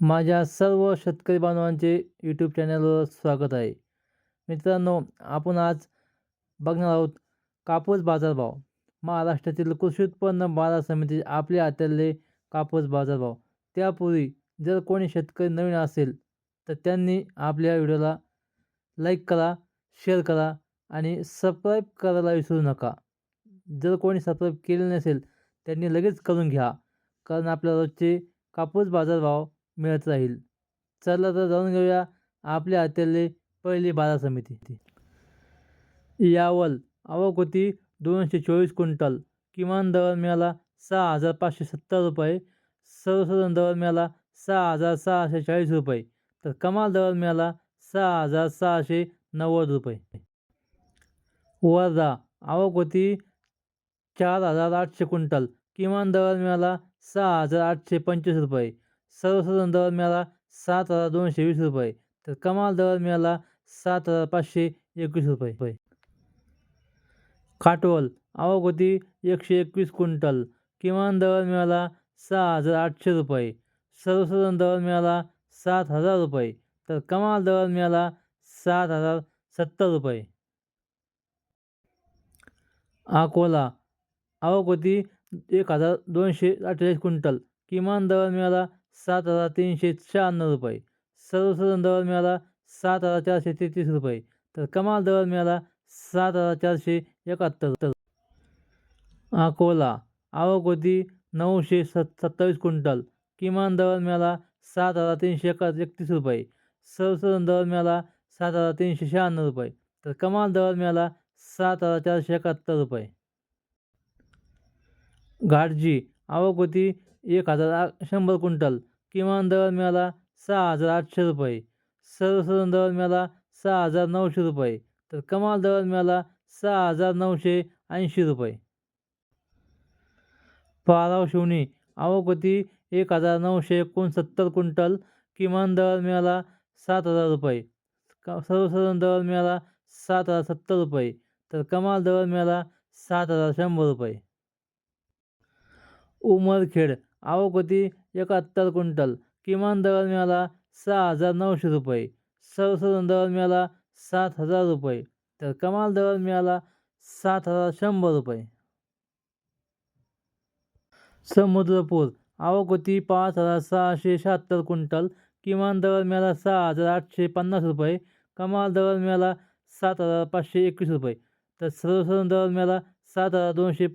माझ्या सर्व शेतकरी बांधवांचे यूट्यूब चॅनलवर स्वागत आहे. मित्रांनो आपण आज बघणार आहोत कापूस बाजारभाव. महाराष्ट्रातील कृषी उत्पन्न बाजार समिती आपले हातातले कापूस बाजारभाव. त्यापूर्वी जर कोणी शेतकरी नवीन असेल तर त्यांनी आपल्या व्हिडिओला लाईक करा शेअर करा आणि सबस्क्राईब करायला विसरू नका. जर कोणी सबस्क्राईब केले नसेल त्यांनी लगेच करून घ्या. कारण आपल्या रोजचे कापूस बाजारभाव मिळत राहील. चला तर जाऊन घेऊया आपल्या हातातले पहिली बाजार समिती. यावल आवक होती दोनशे चोवीस क्विंटल. किमान दर मिळाला सहा हजार पाचशे सत्तर रुपये. सर्वसाधारण दर मिळाला सहा हजार सहाशे चाळीस रुपये. तर कमाल दर मिळाला सहा हजार सहाशे नव्वद रुपये. वर्धा आवक होती चार हजार आठशे क्विंटल. किमान दर मिळाला सहा हजार आठशे पंचवीस रुपये. सर्वसाधारण दर मिळाला सात हजार दोनशे वीस रुपये. तर कमाल दर मिळाला सात हजार पाचशे एकवीस रुपये. काटोल आवक होती एकशे एकवीस क्विंटल. किमान दर मिळाला सहा हजार आठशे रुपये. सर्वसाधारण दर मिळाला सात हजार रुपये. तर कमाल दर मिळाला सात हजार सत्तर रुपये. अकोला आवक होती एक हजार दोनशे अठ्ठेचाळीस क्विंटल. किमान दर मिळाला सात हजार तीनशे शहाण्णव रुपये. सर्वसाधारण दर मिळाला सात हजार चारशे तेहतीस रुपये. तर कमाल दर मिळाला सात हजार चारशे एकाहत्तर अकोला आवक होती नऊशे सत् सत्तावीस क्विंटल. किमान दर मिळाला सात हजार तीनशे एका एकतीस रुपये. सर्वसाधारण दर मिळाला सात हजार तीनशे शहाण्णव रुपये. तर कमाल दर मिळाला सात हजार चारशे एकाहत्तर रुपये. घाटजी आवक होती एक हजार आ शंभर क्विंटल. किमान दर मिळाला सहा हजार आठशे रुपये. सर्वसाधारण दर मिळाला सहा हजार नऊशे रुपये. तर कमाल दर मिळाला सहा हजार नऊशे ऐंशी रुपये. पाराव शिवणी. आवक होती एक हजार नऊशे एकोणसत्तर क्विंटल. किमान दर मिळाला सात हजार रुपये. क सर्वसाधारण दर मिळाला सात हजार सत्तर रुपये. तर कमाल दर मिळाला सात हजार शंभर रुपये. उमरखेड आवक होती एकाहत्तर क्विंटल. किमान दर मिळाला सहा हजार नऊशे रुपये. सर्वसाधारण दर मिळाला सात हजार रुपये. तर कमाल दर मिळाला सात हजार शंभर रुपये. समुद्रपूर. आवक होती पाच हजार सहाशे शहात्तर क्विंटल. किमान दर मिळाला सहा हजार आठशे पन्नास रुपये. कमाल दर मिळाला सात हजार पाचशे एकवीस रुपये. तर सर्वसाधारण दर मिळाला सात हजार दोनशे